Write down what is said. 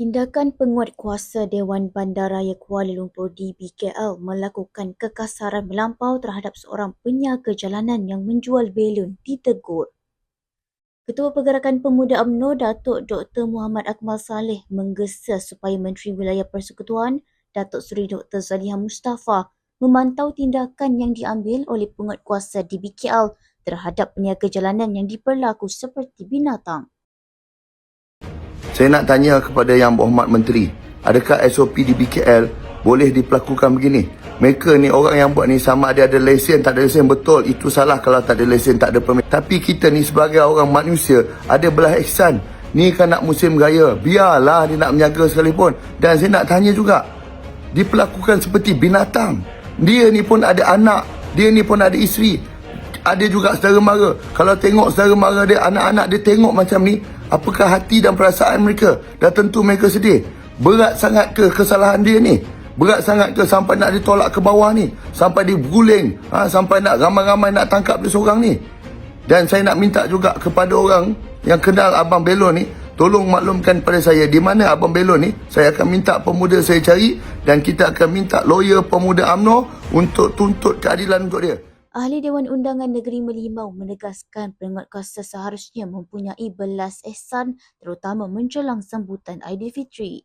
Tindakan penguatkuasa Dewan Bandaraya Kuala Lumpur DBKL melakukan kekasaran melampau terhadap seorang penyaga jalanan yang menjual belon ditegur. Ketua Pergerakan Pemuda UMNO Datuk Dr. Muhammad Akmal Saleh menggesa supaya Menteri Wilayah Persekutuan Datuk Seri Dr. Zaliha Mustafa memantau tindakan yang diambil oleh penguatkuasa DBKL terhadap peniaga jalanan yang diperlaku seperti binatang. Saya nak tanya kepada Yang Berhormat Menteri, adakah SOP di BKL boleh diperlakukan begini? Mereka ni orang yang buat ni sama ada ada lesen, tak ada lesen betul. Itu salah kalau tak ada lesen, tak ada permit. Tapi kita ni sebagai orang manusia ada belah ihsan. Ni kan nak musim gaya. Biarlah dia nak menjaga sekalipun. Dan saya nak tanya juga, diperlakukan seperti binatang. Dia ni pun ada anak, dia ni pun ada isteri. Ada juga saudara mara. Kalau tengok saudara mara dia, anak-anak dia tengok macam ni, apakah hati dan perasaan mereka? Dah tentu mereka sedih. Berat sangat ke kesalahan dia ni? Berat sangat ke sampai nak ditolak ke bawah ni? Sampai diguling? Ha, sampai nak ramai-ramai nak tangkap dia seorang ni? Dan saya nak minta juga kepada orang yang kenal Abang Belon ni, tolong maklumkan pada saya di mana Abang Belon ni. Saya akan minta pemuda saya cari dan kita akan minta lawyer pemuda UMNO untuk tuntut keadilan untuk dia. Ahli Dewan Undangan Negeri Melimau menegaskan penguatkuasa seharusnya mempunyai belas ihsan terutama menjelang sambutan Aidilfitri.